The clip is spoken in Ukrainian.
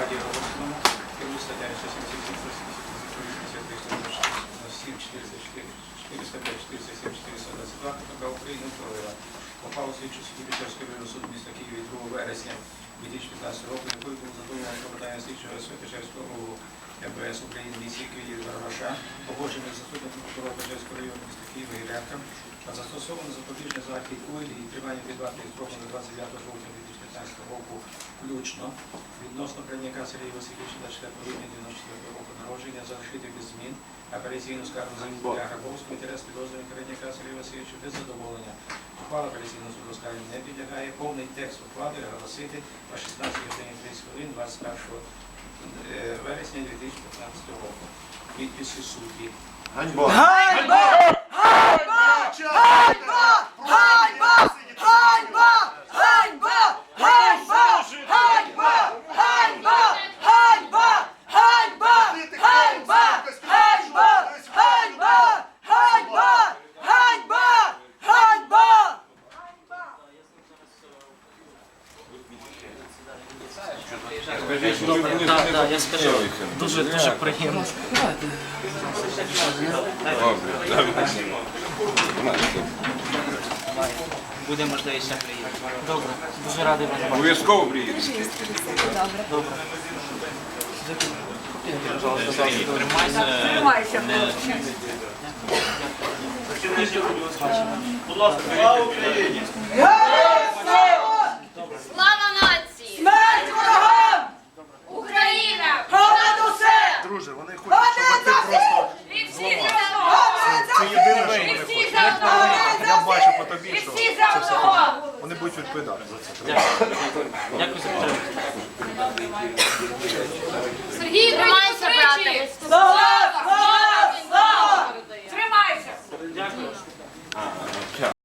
Раді Голосному, керую статтями 177, 177, 404, 405, 407, 422 КПК суду міста Києва від 2 вересня 2015 року, якою було задоволено клопотання слідчого СВ Печерського МВС України місії Києва Барбаша, погоджений заступником прокурора Печерського району міста Києва Іренка, а застосовано запобіжний захід у і тримання під вартою строком на 29 жовтня 2015 року включно відносно Краняка Сергія Васильовича 24 грудня 94 року народження залишити без змін апеляційну скаргу за для Грабовського інтерес підозрюваного Краняка Сергія Васильовича без задоволення. Ухвала апеляційного суду скарги не підлягає. Повний текст ухвали оголосити о 16 годині 30 хвилин 21 е, вересня 2015 року. Підписи судді. Ганьба! Ганьба! Так, так, я скажу. Дуже дуже приємно. Буде можливість ще приїхати. Добре, дуже радий вас бачити. Обов'язково приїдете. Добре. Тримайся. Слава щоб ти просто Ми всі за одного! це єдине, що вони всі хочуть. за одного! Я бачу по тобі, що всі за одного! вони будуть відповідати за це. Дякую за підтримку. Сергій, тримайся, брате! Слава